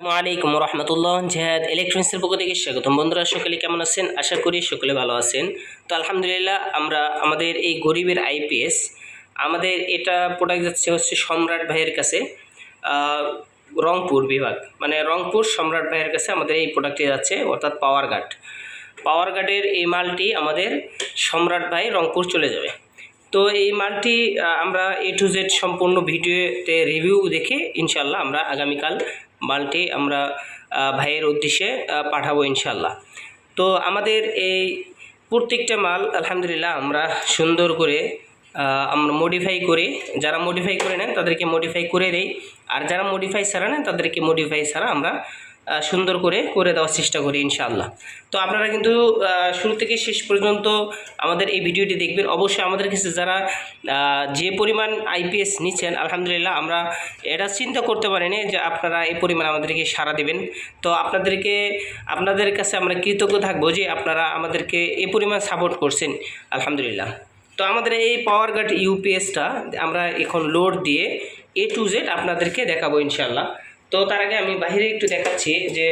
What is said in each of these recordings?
আসসালামাইকুম রহমতুল্লাহ, জেহাদ ইলেকট্রনিক্সের পক্ষ থেকে স্বাগতম। বন্ধুরা, সকলে কেমন আছেন? আশা করি সকলে ভালো আছেন। তো আলহামদুলিল্লাহ, আমরা আমাদের এই গরিবের আইপিএস, আমাদের এটা প্রোডাক্ট যাচ্ছে হচ্ছে সম্রাট ভাইয়ের কাছে রংপুর বিভাগ। মানে রংপুর সম্রাট ভাইয়ের কাছে আমাদের এই প্রোডাক্টটি যাচ্ছে, অর্থাৎ পাওয়ার গার্ড পাওয়ার গার্ডের এই মালটি আমাদের সম্রাট ভাই রংপুর চলে যাবে। তো এই মালটি আমরা এ টু জেড সম্পূর্ণ ভিডিওতে রিভিউ দেখে ইনশাল্লাহ আমরা আগামীকাল মালটি আমরা ভাইয়ের উদ্দেশ্যে পাঠাবো ইনশাল্লাহ তো আমাদের এই প্রত্যেকটা মাল, আলহামদুলিল্লাহ, আমরা সুন্দর করে আমরা মডিফাই করে। যারা মডিফাই করে নেন, তাদেরকে মডিফাই করে দেই। আর যারা মডিফাই ছাড়া নেন, তাদেরকে মডিফাই ছাড়া আমরা সুন্দর করে করে দেওয়ার চেষ্টা করি ইনশাআল্লাহ। তো আপনারা কিন্তু শুরু থেকে শেষ পর্যন্ত আমাদের এই ভিডিওটি দেখবেন। অবশ্যই আমাদের কাছে যারা যে পরিমাণ আইপিএস নিচ্ছেন, আলহামদুলিল্লাহ আমরা এটা চিন্তা করতে পারিনি যে আপনারা এই পরিমাণ আমাদেরকে সাড়া দেবেন। তো আপনাদেরকে, আপনাদের কাছে আমরা কৃতজ্ঞ থাকব যে আপনারা আমাদেরকে এই পরিমাণ সাপোর্ট করছেন, আলহামদুলিল্লাহ। তো আমাদের এই পাওয়ার গার্ড ইউপিএসটা আমরা এখন লোড দিয়ে এ টু জেড আপনাদেরকে দেখাবো ইনশাল্লাহ তো তার আগে আমি বাইরে একটু দেখাচ্ছি যে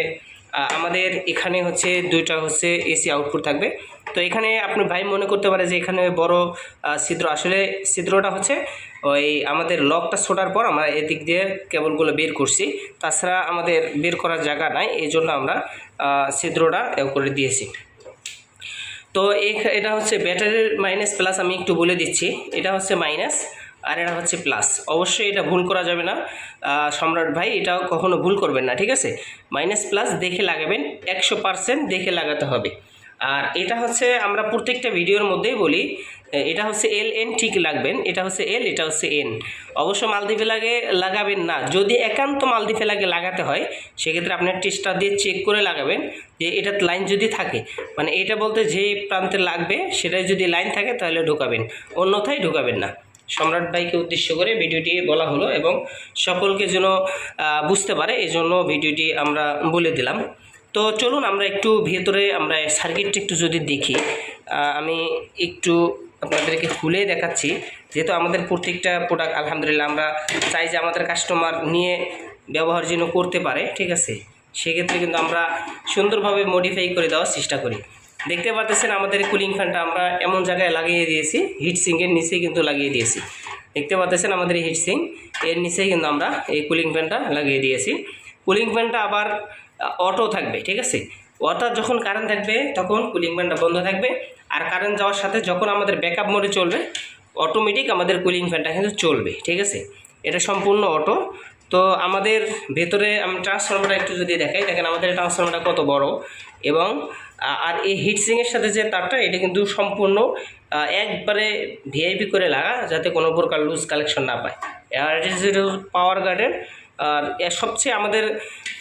আমাদের এখানে হচ্ছে দুইটা হচ্ছে এসি আউটপুট থাকবে। তো এখানে আপনি ভাই মনে করতে পারে যে এখানে বড় ছিদ্র। আসলে ছিদ্রটা হচ্ছে ওই আমাদের লকটা ছোটার পর আমরা এদিক দিয়ে কেবলগুলো বের করছি। তাছাড়া আমাদের বের করার জায়গা নাই এই জন্য আমরা ছিদ্রটা করে দিয়েছি। তো এটা হচ্ছে ব্যাটারির মাইনাস প্লাস আমি একটু বলে দিচ্ছি। এটা হচ্ছে মাইনাস আর এটা হচ্ছে প্লাস অবশ্যই এটা ভুল করা যাবে না। সম্রাট ভাই এটা কখনো ভুল করবেন না, ঠিক আছে? মাইনাস প্লাস দেখে লাগাবেন, একশো পারসেন্ট দেখে লাগাতে হবে। আর এটা হচ্ছে আমরা প্রত্যেকটা ভিডিওর মধ্যেই বলি এটা হচ্ছে এল এন ঠিক লাগবেন, এটা হচ্ছে এল এটা হচ্ছে এন অবশ্য মালদ্বীপে লাগে, লাগাবেন না। যদি একান্ত মালদ্বীপে লাগে, লাগাতে হয়, সেক্ষেত্রে আপনার টেস্টার দিয়ে চেক করে লাগাবেন যে এটার লাইন যদি থাকে মানে এটা বলতে যে প্রান্তে লাগবে, সেটাই যদি লাইন থাকে, তাহলে ঢোকাবেন। অন্যথায় ঢোকাবেন না। সম্রাট ভাইকে উদ্দেশ্য করে ভিডিওটি বলা হলো এবং সকলকে যেন বুঝতে পারে এই জন্য ভিডিওটি আমরা বলে দিলাম। তো চলুন আমরা একটু ভেতরে, আমরা সার্কিটটা একটু যদি দেখি আমি একটু আপনাদেরকে খুলে দেখাচ্ছি। যেহেতু আমাদের প্রত্যেকটা প্রোডাক্ট আলহামদুলিল্লাহ, আমরা চাই যে আমাদের কাস্টমার নিয়ে ব্যবহার যেন করতে পারে, ঠিক আছে? সেক্ষেত্রে কিন্তু আমরা সুন্দরভাবে মডিফাই করে দেওয়ার চেষ্টা করি। দেখতে পাচ্ছেন আমাদের কুলিং ফ্যানটা আমরা এমন জায়গায় লাগিয়ে দিয়েছি হিট সিঙ্কের নিচে কিন্তু লাগিয়ে দিয়েছি। দেখতে পাচ্ছেন আমাদের হিট সিং এর নিচে কিন্তু আমরা এই কুলিং ফ্যানটা লাগিয়ে দিয়েছি। কুলিং ফ্যানটা আবার অটো থাকবে, ঠিক আছে? অর্থাৎ যখন কারেন্ট থাকবে, তখন কুলিং ফ্যানটা বন্ধ থাকবে। আর কারেন্ট যাওয়ার সাথে যখন আমাদের ব্যাকআপ মোডে চলবে অটোমেটিক আমাদের কুলিং ফ্যানটা কিন্তু চলবে, ঠিক আছে? এটা সম্পূর্ণ অটো তো আমাদের ভেতরে আমি ট্রান্সফর্মারটা একটু যদি দেখাই, দেখেন আমাদের ট্রান্সফর্মারটা কত বড় এবং আর এই হিটসিংয়ের সাথে যে তারটা, এটা কিন্তু সম্পূর্ণ একবারে ভিআইপি করে লাগা যাতে কোনো প্রকার লুজ কালেকশন না পায়। আর এটা হচ্ছে পাওয়ার গার্ডের আর সবচেয়ে আমাদের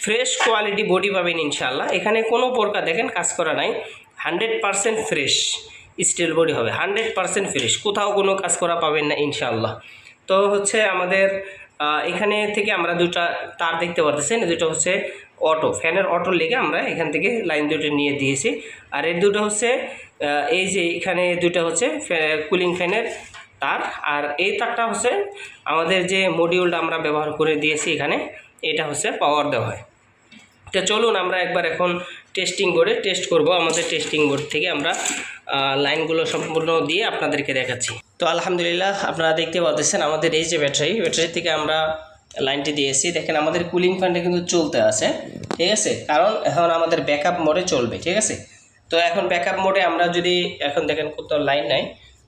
ফ্রেশ কোয়ালিটি বডি পাবেন ইনশাল্লাহ এখানে কোনো প্রকার, দেখেন, কাজ করা নাই। Hundred percent fresh steel body হবে হান্ড্রেড পারসেন্ট ফ্রেশ কোথাও কোনো কাজ করা পাবেন না ইনশাল্লাহ তো হচ্ছে আমাদের এখানে থেকে আমরা দুটা তার দেখতে পারতেছেন দুটো হচ্ছে অটো। ফ্যানের অটো লেগে আমরা এখান থেকে লাইন দুটো নিয়ে দিয়েছি। আর এর দুটো হচ্ছে এই যে এখানে দুটো হচ্ছে কুলিং ফ্যানের তার। আর এই তারটা হচ্ছে আমাদের যে মডিউলটা আমরা ব্যবহার করে দিয়েছি এখানে, এটা হচ্ছে পাওয়ার দেওয়া হয়। তো চলুন আমরা একবার এখন টেস্টিং বোর্ডে টেস্ট করব, আমাদের টেস্টিং বোর্ড থেকে আমরা লাইনগুলো সম্পূর্ণ দিয়ে আপনাদেরকে দেখাচ্ছি। তো আলহামদুলিল্লাহ, আপনারা দেখতে পাচ্ছেন আমাদের এই যে ব্যাটারি ব্যাটারি থেকে আমরা লাইনটি দিয়েছি। দেখেন আমাদের কুলিং ফ্যানটা কিন্তু চলতে আছে, ঠিক আছে? কারণ এখন আমাদের ব্যাকআপ মোডে চলবে, ঠিক আছে? তো এখন ব্যাকআপ মোডে আমরা যদি, এখন দেখেন কোথাও লাইন নাই,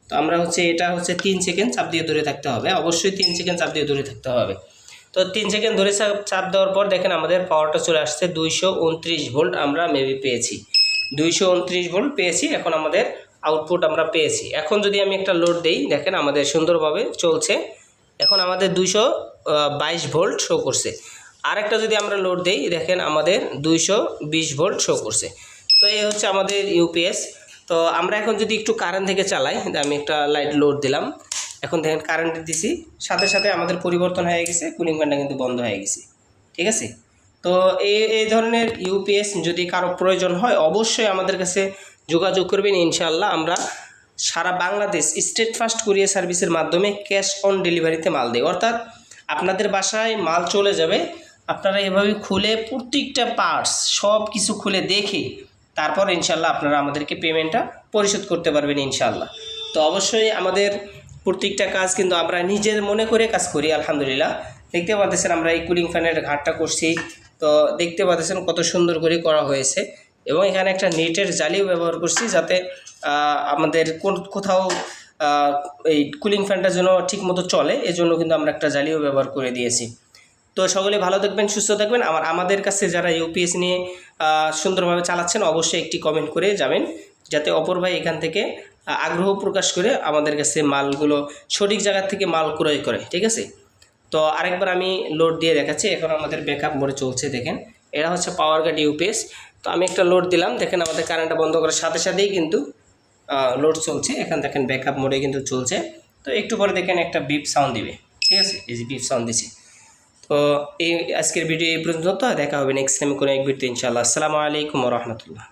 তো আমরা হচ্ছে এটা হচ্ছে তিন সেকেন্ড চাপ দিয়ে ধরে থাকতে হবে। অবশ্যই তিন সেকেন্ড চাপ দিয়ে ধরে থাকতে হবে। তো তিন সেকেন্ড ধরে চাপ- দেওয়ার পর দেখেন আমাদের পাওয়ারটা চলে আসছে দুইশো উনত্রিশ ভোল্ট আমরা মেবি পেয়েছি। দুইশো উনত্রিশ ভোল্ট পেয়েছি, এখন আমাদের আউটপুট আমরা পেয়েছি। এখন যদি আমি একটা লোড দেই, দেখেন আমাদের সুন্দরভাবে চলছে। এখন আমাদের দুইশো বাইশ ভোল্ট শো করছে। আরেকটা যদি আমরা লোড দেই, দেখেন আমাদের দুইশো বিশ ভোল্ট শো করছে। তো এই হচ্ছে আমাদের ইউপিএস তো আমরা এখন যদি একটু কারেন্ট থেকে চালাই, আমি একটা লাইট লোড দিলাম। এখন দেখেন কারেন্ট দিছি, সাথে সাথে আমাদের পরিবর্তন হয়ে গেছে কুলিং ফ্যানটা কিন্তু বন্ধ হয়ে গেছে, ঠিক আছে? তো এই এই ধরনের ইউপিএস যদি কারও প্রয়োজন হয়, অবশ্যই আমাদের কাছে যোগাযোগ করবেন ইনশাল্লাহ আমরা সারা বাংলাদেশ স্টেট ফাস্ট কুরিয়ার সার্ভিসের মাধ্যমে ক্যাশ অন ডেলিভারিতে মাল দিই। অর্থাৎ আপনাদের বাসায় মাল চলে যাবে, আপনারা এভাবে খুলে প্রত্যেকটা পার্টস সব কিছু খুলে দেখে তারপর ইনশাল্লাহ আপনারা আমাদেরকে পেমেন্টটা পরিশোধ করতে পারবেন ইনশাল্লাহ তো অবশ্যই আমাদের প্রত্যেকটা কাজ কিন্তু আমরা নিজের মনে করে কাজ করি, আলহামদুলিল্লাহ। দেখতে পাচ্ছেন আমরা এই কুলিং ফ্যানের ঘাটটা করছি। তো দেখতে পাচ্ছেন কত সুন্দর করে করা হয়েছে এবং এখানে একটা নেটের জালিও ব্যবহার করছি যাতে আমাদের কোন কোথাও এই কুলিং ফ্যানটা যেন ঠিক মতো চলে, এজন্য কিন্তু আমরা একটা জালিও ব্যবহার করে দিয়েছি। তো সকলে ভালো থাকবেন, সুস্থ থাকবেন। আমার, আমাদের কাছে যারা ইউপিএস নিয়ে সুন্দরভাবে চালাচ্ছেন, অবশ্যই একটি কমেন্ট করে যাবেন, যাতে অপর ভাই এখান থেকে আগ্রহ প্রকাশ করে আমাদের কাছে মালগুলো সঠিক জায়গা থেকে মাল ক্রয় করে, ঠিক আছে? তো আরেকবার আমি লোড দিয়ে দেখাচ্ছি, এখন আমাদের ব্যাকআপ মোডে চলছে, দেখেন। এরা হচ্ছে পাওয়ার গার্ড ইউপিএস তো আমি একটা লোড দিলাম, দেখেন আমাদের কারেন্টটা বন্ধ করার সাথে সাথেই কিন্তু লোড চলছে। এখন দেখেন ব্যাকআপ মোডে কিন্তু চলছে। তো একটু পরে দেখেন একটা বিপ সাউন্ড দিবে, ঠিক আছে? এই যে বিপ সাউন্ড দিছে। তো এই আজকের ভিডিও এই পর্যন্ত, দেখা হবে নেক্সট টাইম কোনো এক ভিডিও ইনশাআল্লাহ। আসসালামু আলাইকুম রহমতুল্লাহ।